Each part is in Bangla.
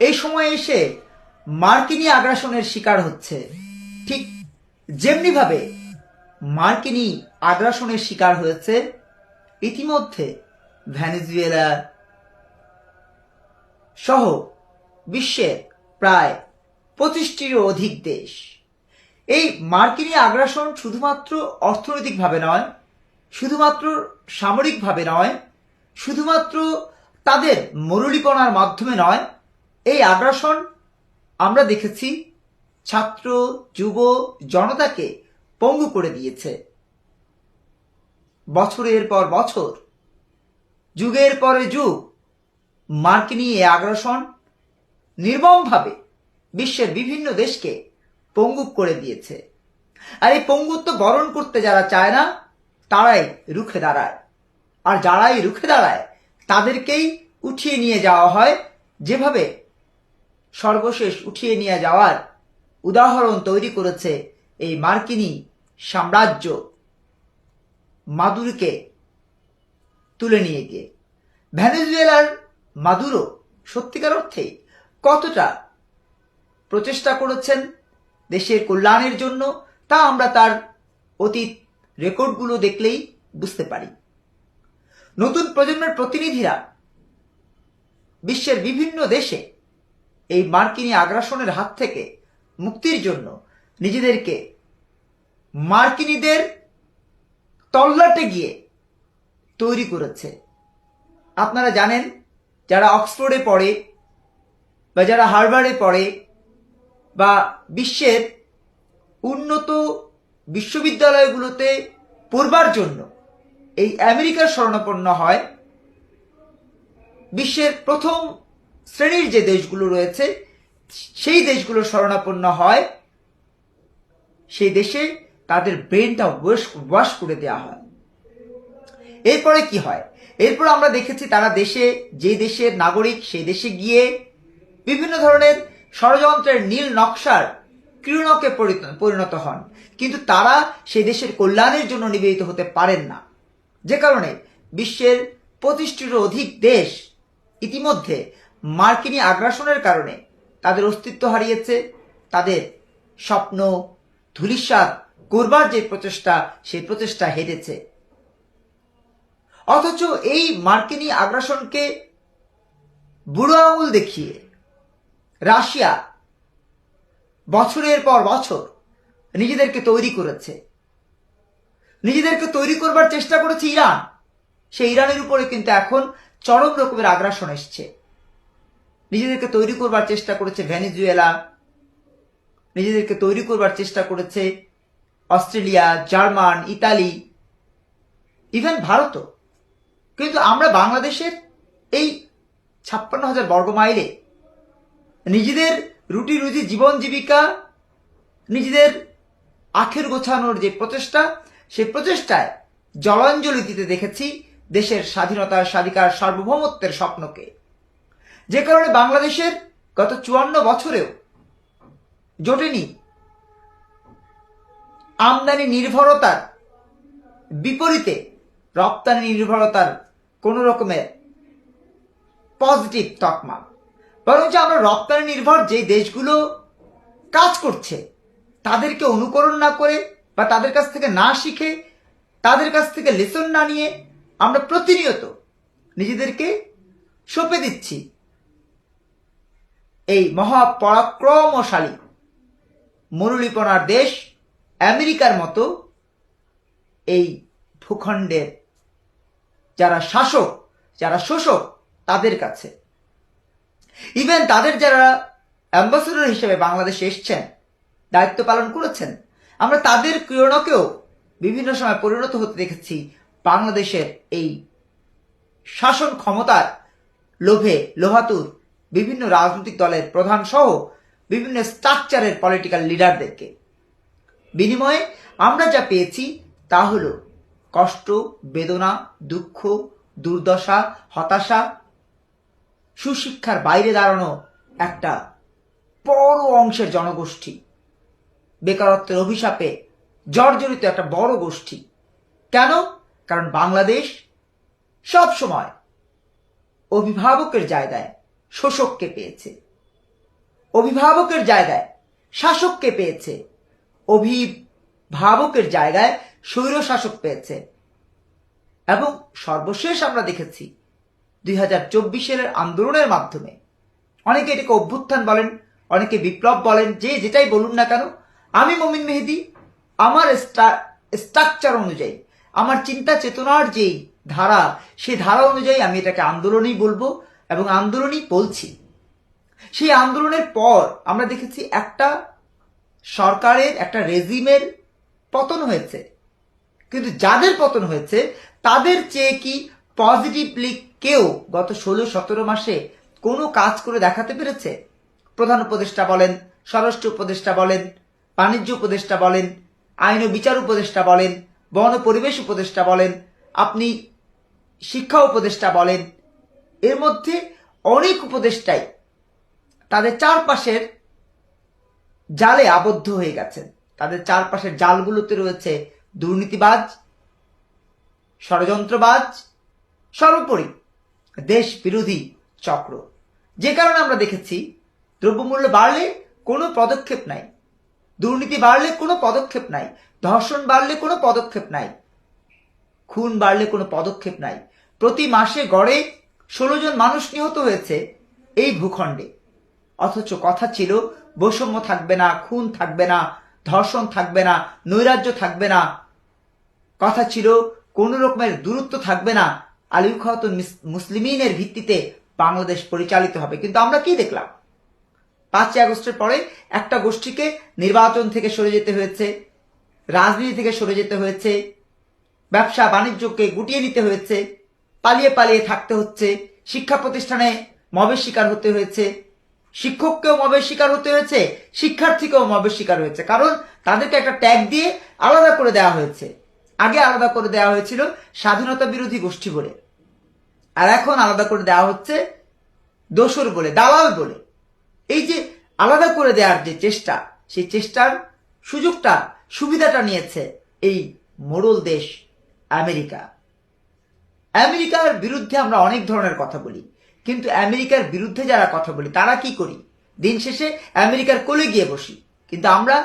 এই সময় এসে মার্কিনী আগ্রাসনের শিকার হচ্ছে। ঠিক যেমনিভাবে মার্কিনী আগ্রাসনের শিকার হয়েছে, ইতিমধ্যে ভ্যানেজুয়েলা সহ বিশ্বের প্রায় পঁচিশটিরও অধিক দেশ। এই মার্কিনী আগ্রাসন শুধুমাত্র অর্থনৈতিকভাবে নয়, শুধুমাত্র সামরিকভাবে নয়, শুধুমাত্র তাদের মরুলিপনার মাধ্যমে নয় এই আগ্রাসন আমরা দেখেছি ছাত্র, যুব, জনতাকে পঙ্গু করে দিয়েছে। বছরের পর বছর, যুগের পরে যুগ, মার্কিনী এই আগ্রাসন নির্মমভাবে বিশ্বের বিভিন্ন দেশকে পঙ্গু করে দিয়েছে। আর এই পঙ্গুত্ব বরণ করতে যারা চায় না, তারাই রুখে দাঁড়ায়। আর যারাই রুখে দাঁড়ায়, তাদেরকেই উঠিয়ে নিয়ে যাওয়া হয় যেভাবে সর্বশেষ উঠিয়ে নিয়ে যাওয়ার উদাহরণ তৈরি করেছে এই মার্কিনী সাম্রাজ্য মাদুরকে তুলে নিয়ে গিয়ে। ভেনেজুয়েলার মাদুরো সত্যিকার অর্থে কতটা প্রচেষ্টা করেছেন দেশের কল্যাণের জন্য, তা আমরা তার অতীত রেকর্ডগুলো দেখলেই বুঝতে পারি। নতুন প্রজন্মের প্রতিনিধিরা বিশ্বের বিভিন্ন দেশে এই মার্কিনী আগ্রাসনের হাত থেকে মুক্তির জন্য নিজেদেরকে মার্কিনীদের তল্লাটে গিয়ে তৈরি করেছে। আপনারা জানেন, যারা অক্সফোর্ডে পড়ে বা যারা হার্ভার্ডে পড়ে বা বিশ্বের উন্নত বিশ্ববিদ্যালয়গুলোতে পড়বার জন্য এই আমেরিকার শরণাপন্ন হয় বিশ্বের প্রথম শ্রেণির যে দেশগুলো রয়েছে, সেই দেশগুলো শরণাপন্ন হয়, সেই দেশে তাদের ব্রেনটা ওয়াশ ওয়াশ করে দেওয়া হয়। এরপরে কি হয়? এরপর আমরা দেখেছি তারা দেশে, যে দেশের নাগরিক, সেই দেশে গিয়ে বিভিন্ন ধরনের ষড়যন্ত্রের নীল নকশার কৃণকে পরিণত- পরিণত হন। কিন্তু তারা সেই দেশের কল্যাণের জন্য নিবেদিত হতে পারেন না। যে কারণে বিশ্বের পঁচিশটিরও অধিক দেশ ইতিমধ্যে মার্কিনী আগ্রাসনের কারণে তাদের অস্তিত্ব হারিয়েছে, তাদের স্বপ্ন, ধূলিসাৎ, করবার যে প্রচেষ্টা, সেই প্রচেষ্টা হেরেছে। অথচ এই মার্কিনী আগ্রাসনকে বুড়ো আঙুল দেখিয়ে রাশিয়া বছরের পর বছর নিজেদেরকে তৈরি করেছে। নিজেদেরকে তৈরি করবার চেষ্টা করেছে ইরান। সেই ইরানের উপরে কিন্তু এখন চরম রকমের আগ্রাসন এসছে। নিজেদেরকে তৈরি করবার চেষ্টা করেছে ভেনেজুয়েলা, নিজেদেরকে তৈরি করবার চেষ্টা করেছে অস্ট্রেলিয়া, জার্মান, ইতালি ইভেন ভারতও। কিন্তু আমরা বাংলাদেশের এই ছাপ্পান্ন হাজার বর্গ মাইলে নিজেদের রুটি রুজি জীবন জীবিকা, নিজেদের আখের গোছানোর যে প্রচেষ্টা, সেই প্রচেষ্টায় জলাঞ্জলি দিতে দেখেছি দেশের স্বাধীনতা স্বাধিকার সার্বভৌমত্বের স্বপ্নকে। যে কারণে বাংলাদেশের গত চুয়ান্ন বছরেও জোটেনি। আমদানি নির্ভরতার বিপরীতে রপ্তানি নির্ভরতার কোন রকমের পজিটিভ তকমা। বরঞ্চ আমরা রপ্তানি নির্ভর যে দেশগুলো কাজ করছে, তাদেরকে অনুকরণ না করে বা তাদের কাছ থেকে না শিখে, তাদের কাছ থেকে লেসন না নিয়ে আমরা প্রতিনিয়ত নিজেদেরকে সঁপে দিচ্ছি। এই মহাপরাক্রমশালী মরুলিপনার দেশ আমেরিকার মতো এই ভূখণ্ডের যারা শাসক, যারা শোষক, তাদের কাছে। ইভেন তাদের যারা অ্যাম্বাসেডর হিসেবে বাংলাদেশে এসছেন, দায়িত্ব পালন করেছেন, আমরা তাদের ক্রিয়ণকেও বিভিন্ন সময় পরিণত হতে দেখেছি বাংলাদেশের এই শাসন ক্ষমতার লোভে, লোহাতুর বিভিন্ন রাজনৈতিক দলের প্রধান সহ বিভিন্ন স্ট্রাকচারের পলিটিক্যাল লিডারদেরকে বিনিময়ে আমরা যা পেয়েছি তা হলো কষ্ট, বেদনা, দুঃখ, দুর্দশা, হতাশা, সুশিক্ষার বাইরে দাঁড়ানো একটা বড় অংশের জনগোষ্ঠী। বেকারত্বের অভিশাপে জর্জরিত একটা বড় গোষ্ঠী। কেন? কারণ বাংলাদেশ সব সময় অভিভাবকের জায়গায় শোষককে পেয়েছে। অভিভাবকের জায়গায় শাসককে পেয়েছে। অভিভাবকের জায়গায় স্বৈর শাসক পেয়েছে। এবং সর্বশেষ আমরা দেখেছি, দুই হাজার চব্বিশের আন্দোলনের মাধ্যমে অনেকে এটাকে অভ্যুত্থান বলেন, অনেকে বিপ্লব বলেন, যে যেটাই বলুন না কেন, আমি মমিন মেহেদি, আমার স্ট্রাকচার অনুযায়ী, আমার চিন্তা চেতনার যেই ধারা, সেই ধারা অনুযায়ী আমি এটাকে আন্দোলনই বলব। এবং আন্দোলনই বলছি। সেই আন্দোলনের পর আমরা দেখেছি একটা সরকারের, একটা রেজিমের পতন হয়েছে। কিন্তু যাদের পতন হয়েছে, তাদের চেয়ে কি পজিটিভলি কেউ গত ষোলো সতেরো মাসে কোনো কাজ করে দেখাতে পেরেছে? প্রধান উপদেষ্টা বলেন, স্বরাষ্ট্র উপদেষ্টা বলেন, বাণিজ্য উপদেষ্টা বলেন, আইন ও বিচার উপদেষ্টা বলেন, বন পরিবেশ উপদেষ্টা বলেন, আপনি শিক্ষা উপদেষ্টা বলেন এর মধ্যে অনেক উপদেষ্টাই তাদের চারপাশের জালে আবদ্ধ হয়ে গেছেন। তাদের চারপাশের জালগুলোতে রয়েছে দুর্নীতিবাজ, ষড়যন্ত্রবাজ, সর্বোপরি দেশ বিরোধী চক্র। যে কারণে আমরা দেখেছি, দ্রব্যমূল্য বাড়লে কোনো পদক্ষেপ নাই, দুর্নীতি বাড়লে কোনো পদক্ষেপ নাই, ধর্ষণ বাড়লে কোনো পদক্ষেপ নাই, খুন বাড়লে কোনো পদক্ষেপ নাই। প্রতি মাসে গড়ে ষোলো জন মানুষ নিহত হয়েছে এই ভূখণ্ডে। অথচ কথা ছিল, বৈষম্য থাকবে না, খুন থাকবে না, ধর্ষণ থাকবে না, নৈরাজ্য থাকবে না। কথা ছিল, কোন রকমের দূরত্ব থাকবে না। আলিউ খাতুন মুসলিমিনের ভিত্তিতে বাংলাদেশ পরিচালিত হবে। কিন্তু আমরা কি দেখলাম? পাঁচই আগস্টের পরে একটা গোষ্ঠীকে নির্বাচন থেকে সরে যেতে হয়েছে, রাজনীতি থেকে সরে যেতে হয়েছে ব্যবসা বাণিজ্যকে গুটিয়ে নিতে হয়েছে। পালিয়ে পালিয়ে থাকতে হচ্ছে। শিক্ষা প্রতিষ্ঠানে মবের শিকার হতে হয়েছে। শিক্ষককেও মবের শিকার হতে হয়েছে, শিক্ষার্থীকেও মবের শিকার হয়েছে। কারণ তাদেরকে একটা ট্যাগ দিয়ে আলাদা করে দেওয়া হয়েছে। আগে আলাদা করে দেওয়া হয়েছিল স্বাধীনতা বিরোধী গোষ্ঠী বলে। আর এখন আলাদা করে দেওয়া হচ্ছে দোসর বলে, দালাল বলে। এই যে আলাদা করে দেওয়ার যে চেষ্টা, সেই চেষ্টার সুযোগটা, সুবিধাটা নিয়েছে এই মোড়ল দেশ আমেরিকা। আমেরিকার বিরুদ্ধে আমরা অনেক ধরনের কথা বলি, কিন্তু আমেরিকার বিরুদ্ধে যারা কথা বলি, তারা কি করি? দিন শেষে আমেরিকার কোলে গিয়ে বসি। কিন্তু আমরা,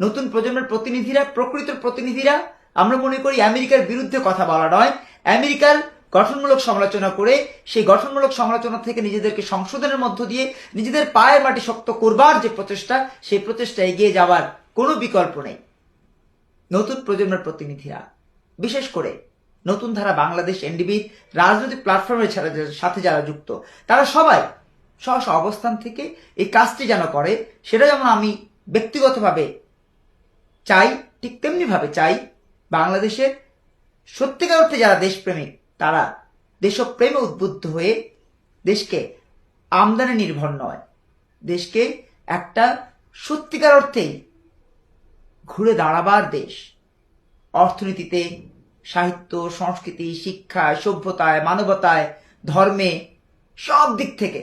নতুন প্রজন্মের প্রতিনিধিরা, প্রকৃত প্রতিনিধিরা, আমরা মনে করি আমেরিকার বিরুদ্ধে কথা বলা নয়। আমেরিকার গঠনমূলক সমালোচনা করে, সেই গঠনমূলক সমালোচনা থেকে নিজেদেরকে সংশোধনের মধ্য দিয়ে নিজেদের পায়ের মাটি শক্ত করবার যে প্রচেষ্টা, সেই প্রচেষ্টা এগিয়ে যাওয়ার কোনো বিকল্প নেই। নতুন প্রজন্মের প্রতিনিধিরা, বিশেষ করে নতুন ধারা বাংলাদেশ এনডিবি রাজনৈতিক প্ল্যাটফর্মের সাথে যারা যুক্ত, তারা সবাই স্ব অবস্থান থেকে এই কাজটি যেন করে, সেটা যেমন আমি ব্যক্তিগতভাবে চাই, ঠিক তেমনিভাবে চাই, বাংলাদেশের সত্যিকার অর্থে যারা দেশপ্রেমিক তারা দেশপ্রেমে উদ্বুদ্ধ হয়ে দেশকে আমদানি নির্ভর নয়। দেশকে একটা সত্যিকার অর্থেই ঘুরে দাঁড়াবার দেশ। অর্থনীতিতে সাহিত্য, সংস্কৃতি শিক্ষায় সভ্যতায়, মানবতায়, ধর্মে, সব দিক থেকে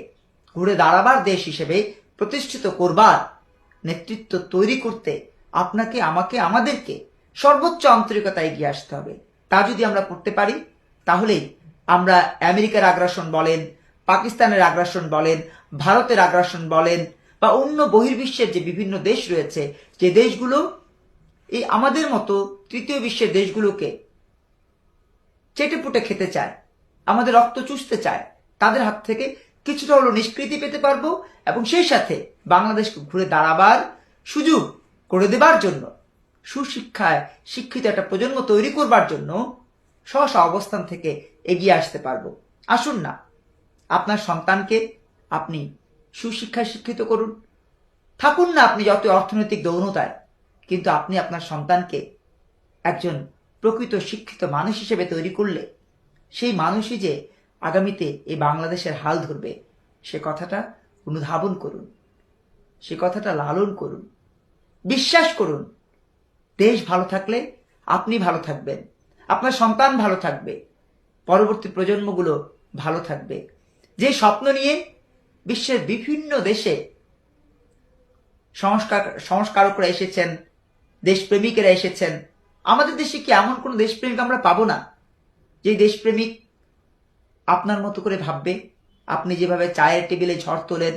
ঘুরে দাঁড়াবার দেশ হিসেবে প্রতিষ্ঠিত করবার, নেতৃত্ব তৈরি করতে আপনাকে, আমাকে, আমাদেরকে সর্বোচ্চ আন্তরিকতা এগিয়ে আসতে হবে। তা যদি আমরা করতে পারি তাহলেই আমরা আমেরিকার আগ্রাসন বলেন, পাকিস্তানের আগ্রাসন বলেন, ভারতের আগ্রাসন বলেন, বা অন্য বহির্বিশ্বের যে বিভিন্ন দেশ রয়েছে, যে দেশগুলো এই আমাদের মতো তৃতীয় বিশ্বের দেশগুলোকে চেটেপুটে খেতে চায়, আমাদের রক্ত চুষতে চায়, তাদের হাত থেকে কিছুটা হলো নিষ্কৃতি পেতে পারব এবং সেই সাথে বাংলাদেশকে ঘুরে দাঁড়াবার সুযোগ করে দেবার জন্য, সুশিক্ষায় শিক্ষিত একটা প্রজন্ম তৈরি করবার জন্য স্ব অবস্থান থেকে এগিয়ে আসতে পারব। আসুন না, আপনার সন্তানকে আপনি সুশিক্ষায় শিক্ষিত করুন। থাকুন না আপনি যত অর্থনৈতিক দৌনতায় কিন্তু আপনি আপনার সন্তানকে একজন প্রকৃত শিক্ষিত মানুষ হিসেবে তৈরি করলে সেই মানুষই যে আগামীতে এই বাংলাদেশের হাল ধরবে, সে কথাটা অনুধাবন করুন, সে কথাটা লালন করুন, বিশ্বাস করুন, দেশ ভালো থাকলে আপনি ভালো থাকবেন, আপনার সন্তান ভালো থাকবে, পরবর্তী প্রজন্মগুলো ভালো থাকবে। যে স্বপ্ন নিয়ে বিশ্বের বিভিন্ন দেশে সংস্কার, সংস্কারকরা এসেছেন, দেশপ্রেমিকেরা এসেছেন আমাদের দেশে কি এমন কোন দেশপ্রেমিক আমরা পাবো না? যে দেশপ্রেমিক আপনার মতো করে ভাববে, আপনি যেভাবে চায়ের টেবিলে ঝড় তোলেন